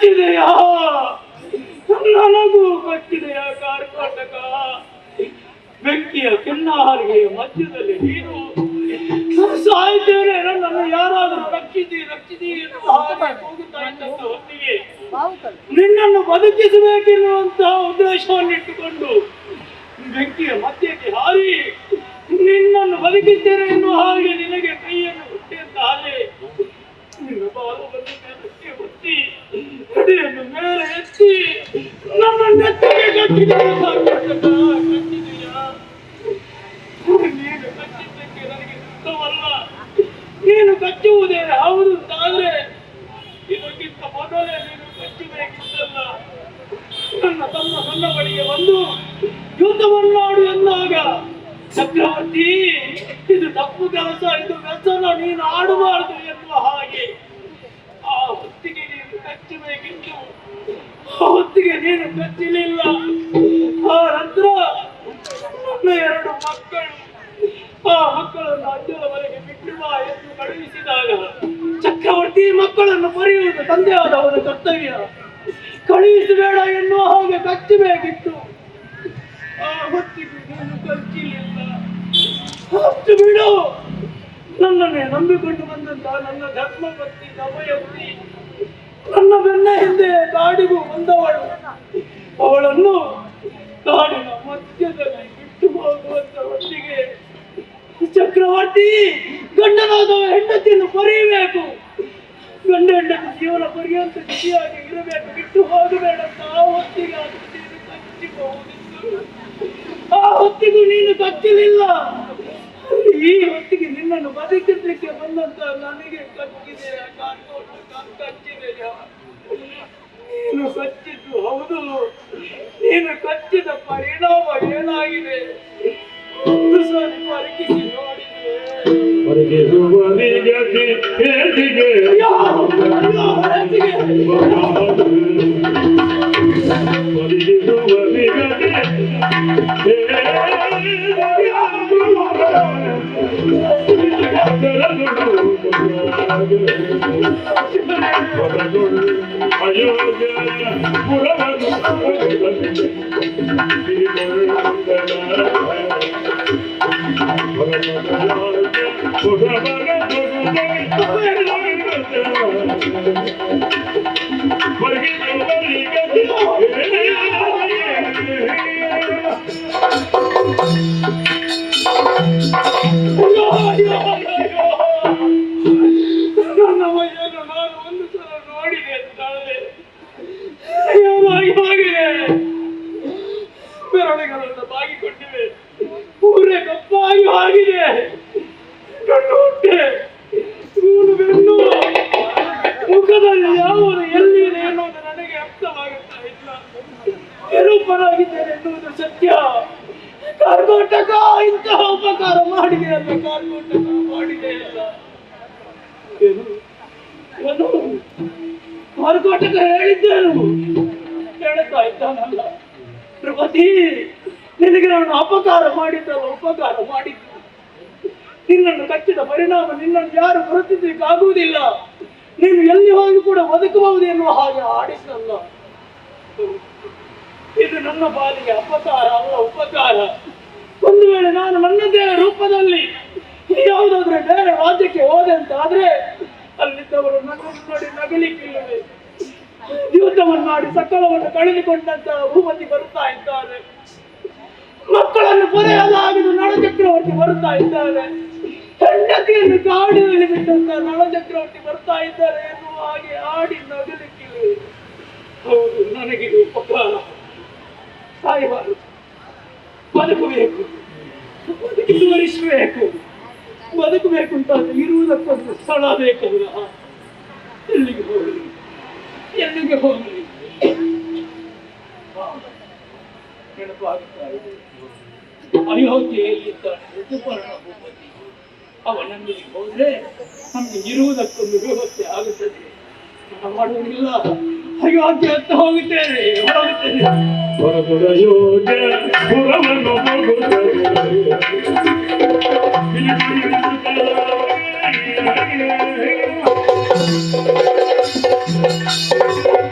ಕಚ್ಚಿದೆಯ ನನಗೂ ಗೊತ್ತಿದೆಯಾ ಕರ್ನಾಟಕ ಬೆಂಕಿಯ ಕಿನ್ನಾರಿಗೆ ಮಧ್ಯದಲ್ಲಿ ನೀನು ಸಾಯ್ತೇನೆ ನನ್ನನ್ನು ಯಾರಾದರೂ ರಕ್ಷಿಸಿ ರಕ್ಷಿಸಿ ಎಂದು ಹಾಗೆ ಕೂಗುತ್ತಾ ಇದ್ದಂತ ಹೊತ್ತಿಗೆ ನಿನ್ನನ್ನು ಬದುಕಿಸಬೇಕೆನ್ನುವಂತಹ ಉದ್ದೇಶವನ್ನಿಟ್ಟುಕೊಂಡು ಬೆಂಕಿಯ ಮಧ್ಯಕ್ಕೆ ಹಾರಿ, ನಿನ್ನನ್ನು ಬದುಕಿದ್ದೇನೆ ಎನ್ನುವ ಹಾಗೆ ನಿನಗೆ ಕೈಯನ್ನು ಹುಟ್ಟಿದ್ದಾಲೆ ನಿನ್ನ ಬಾಲವನ್ನು ಮೇಲಕ್ಕೆ ಒತ್ತಿ ಹೃದಯನ್ನು ಮೇಲೆ ಎತ್ತಿ ನಮ್ಮ ನೆತ್ತಿಗೆ ಕಟ್ಟಿದೆಯ ನೀನು ಕಚ್ಚಿದ್ದಕ್ಕೆ ನನಗೆ ಇಷ್ಟವಲ್ಲ ನೀನು ಕಚ್ಚುವುದೇ ಹೌದು ಆದರೆ ಇದಕ್ಕಿಂತ ಮೊದಲೇ ನೀನು ಕಚ್ಚಬೇಕಿತ್ತಲ್ಲ ನನ್ನ ತಮ್ಮ ನನ್ನ ಬಳಿಗೆ ಬಂದು ಯುದ್ಧವನ್ನಾಡು ಎಂದಾಗ ಚಕ್ರವರ್ತಿ ಇದು ತಪ್ಪು ಕೆಲಸ, ಇದು ವ್ಯಸನ, ನೀನು ಆಡಬಾರದು ಎನ್ನುವ ಹಾಗೆ ನೀನು ಕಚ್ಚಬೇಕಿತ್ತು ಹೊತ್ತಿಗೆ ನೀನು ಕಚ್ಚಲಿಲ್ಲ ಆ ನಂತರ ನನ್ನ ಎರಡು ಮಕ್ಕಳು, ಆ ಮಕ್ಕಳನ್ನು ಬಿಟ್ಟು ಬಾ ಎಂದು ಕಳುಹಿಸಿದಾಗ ಚಕ್ರವರ್ತಿ ಮಕ್ಕಳನ್ನು ಬರೆಯುವುದು ತಂದೆಯಾದವನ ಕರ್ತವ್ಯ. ಕಳುಹಿಸಬೇಡ ಎನ್ನುವ ಹಾಗೆ ಕಚ್ಚಬೇಕಿತ್ತು ಆ ಹೊತ್ತಿಗೆ ನೀನು ಕಚ್ಚಿಲಿಲ್ಲ ಹತ್ತು ಬಿಡು. ನನ್ನನ್ನೇ ನಂಬಿಕೊಂಡು ಬಂದಂತ ನನ್ನ ಧರ್ಮಪತ್ನಿ ದಮಯಂತಿ ನನ್ನ ಬೆನ್ನ ಹಿಂದೆ ಕಾಡಿಗೂ ಬಂದವಳು. ಅವಳನ್ನು ನಾಡಿನ ಮಧ್ಯದಲ್ಲಿ ಬಿಟ್ಟು ಹೋಗುವಂತ ಒಟ್ಟಿಗೆ ಚಕ್ರವರ್ತಿ ಗಂಡನಾದವ ಹೆಂಡತಿಯನ್ನು ಕೊರೆಯಬೇಕು. ಗಂಡ ಹೆಂಡತಿ ಜೀವನ ಪರ್ಯಂತ ಜೊತೆಯಾಗಿ ಇರಬೇಕು. ಬಿಟ್ಟು ಹೋಗಬೇಡ. ಆ ಹೊತ್ತಿಗೆ ಆ ಹೊತ್ತಿಗೂ ನೀನು ಕಚ್ಚಲಿಲ್ಲ. ಈ ಹೊತ್ತಿಗೆ ನಿನ್ನನ್ನು ಬದುಕಿಸಲಿಕ್ಕೆ ಬಂದಂತ ನನಗೆ ಕಚ್ಚಿದೆ. ಕಚ್ಚಿದೆಯ ನೀನು ಕಚ್ಚಿದ್ದು ಹೌದು. ನೀನು ಕಚ್ಚಿದ ಪರಿಣಾಮ ಏನಾಗಿದೆ? ಒಂದು ಸಾರಿ ಪರೀಕ್ಷಿಸಿ ನೋಡಿದೆ ಬೆರಳುಗಳನ್ನು ಬಾಗಿಕೊಂಡಿವೆ ಊರೇ ಕಪ್ಪಾಗಿ ಆಗಿದೆ. ಕಣ್ಣು ನಿರೂಪನಾಗಿದ್ದೇನೆ ಎನ್ನುವುದು ಸತ್ಯ. ಕಾರ್ಗೋಟಕ ಇಂತಹ ಉಪಕಾರ ಮಾಡಿದೆ ಅಲ್ಲ ಕರ್ನಾಟಕ ಮಾಡಿದೆ ಅಲ್ಲ. ಏನು? ಕರ್ನಾಟಕ ಹೇಳಿದ್ದೇನು? ಹೇಳ್ತಾ ಇದ್ದಾನಲ್ಲ. ಪ್ರಭತಿ ನಿನಗೆ ನಾನು ಅಪಕಾರ ಮಾಡಿದ್ದಲ್ಲ, ಉಪಕಾರ ಮಾಡಿದ್ದು. ನಿನ್ನನ್ನು ಕಚ್ಚಿದ ಪರಿಣಾಮ ನಿನ್ನನ್ನು ಯಾರು ಬರುತ್ತಿದ್ದಕ್ಕಾಗುವುದಿಲ್ಲ ನೀನು ಎಲ್ಲಿ ಹೋಗಿ ಕೂಡ ಬದುಕಬಹುದು ಎನ್ನುವ ಹಾಗೆ ಆಡಿದ್ದಲ್ಲ ಇದು ನನ್ನ ಪಾಲಿಗೆ ಅಪಕಾರ ಅಲ್ಲ ಉಪಕಾರ. ಒಂದು ವೇಳೆ ನಾನು ನನ್ನದೇ ರೂಪದಲ್ಲಿ ಯಾವುದಾದ್ರೆ ಬೇರೆ ರಾಜ್ಯಕ್ಕೆ ಹೋದೆ ಅಂತ ಆದ್ರೆ ಅಲ್ಲಿದ್ದವರು ನನ್ನನ್ನು ನೋಡಿ ನಗಲಿಕ್ಕಿಲ್ಲವೇ. ಯುದ್ಧವನ್ನು ಮಾಡಿ ಸಕಲವನ್ನು ಕಳೆದುಕೊಂಡಂತ ಭೂಮತಿ ಬರುತ್ತಾ ಇದ್ದಾರೆ ಮಕ್ಕಳನ್ನು ಪೊರೆಯಲಾಗದು ನಳಚಕ್ರವರ್ತಿ ಬರುತ್ತಾ ಇದ್ದಾರೆ ಹೆಂಡತಿಯನ್ನು ಕಾಡಿನಲ್ಲಿ ಬಿಟ್ಟಂತ ನಳಚಕ್ರವರ್ತಿ ಬರ್ತಾ ಇದ್ದಾರೆ ಎನ್ನುವ ಹಾಗೆ ಆಡಿ ನಗಲಿಕ್ಕಿಲ್ಲ ಹೌದು, ನನಗಿದು ಉಪಕಾರ. ಸಾಯಬಾರದು. ಬದುಕಬೇಕು. ಬದುಕಿಸುವರಿಸಬೇಕು ಬದುಕಬೇಕು ಅಂತ ಇರುವುದಕ್ಕೊಂದು ಸ್ಥಳ ಬೇಕಲ್ಲ ಎಲ್ಲಿಗೆ ಹೋಗಲಿ ಎಲ್ಲಿಗೆ ಹೋಗಲಿ ನೆನಪಾಗುತ್ತಾ ಇದೆ ಅಯೋಧ್ಯೆಯಲ್ಲಿದ್ದಾನೆ ಅವನಲ್ಲಿಗೆ ಹೋದ್ರೆ ನಮ್ಗೆ ಇರುವುದಕ್ಕೊಂದು ವ್ಯವಸ್ಥೆ ಆಗುತ್ತದೆ ಮಾಡುವುದಿಲ್ಲ ಅಯೋಧ್ಯೆ ಅಂತ ಹೋಗುತ್ತೇನೆ ಹೋಗುತ್ತೇನೆ భరతుడయోజ